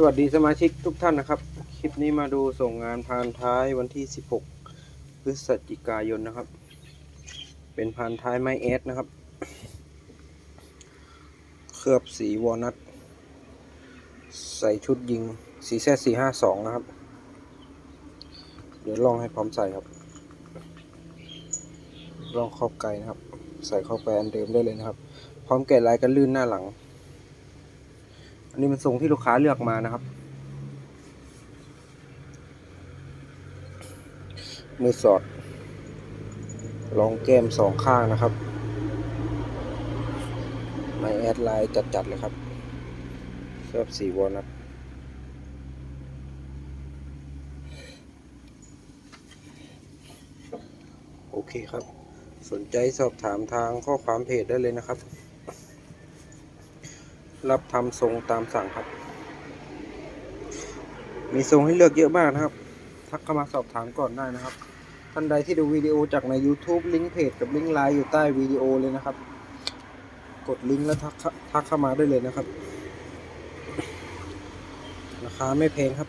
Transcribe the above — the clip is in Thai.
สวัสดีสมาชิกทุกท่านนะครับ คลิปนี้มาดูส่งงานพานท้ายวันที่ 16 พฤศจิกายนนะครับ เป็นพานท้ายไม้เอสนะครับ เคลือบสีวอลนัทใส่ชุดยิงสีแซสี่ห้าสองนะครับ เดี๋ยวลองให้พร้อมใส่ครับ ลองครอบไกลนะครับ ใส่เข้าไปอันเดิมได้เลยนะครับ พร้อมแกะลายกันลื่นหน้าหลัง นนี้เป็นทรงที่ลูกค้าเลือกมานะครับ มือสอดรองแก้มสองข้างนะครับไม่แอดไลน์จัดๆเลยครับเคลือสีวอลนัทโอเคครับ สนใจสอบถามทางข้อความเพจได้เลยนะครับ รับทำทรงตามสั่งครับ มีทรงให้เลือกเยอะมากนะครับ ทักเข้ามาสอบถามก่อนได้นะครับ ท่านใดที่ดูวิดีโอจากใน YouTube ลิงก์เพจกับลิงก์ไลน์อยู่ใต้วิดีโอเลยนะครับ กดลิงก์แล้วทักทักเข้ามาได้เลยนะครับ ราคาไม่แพงครับ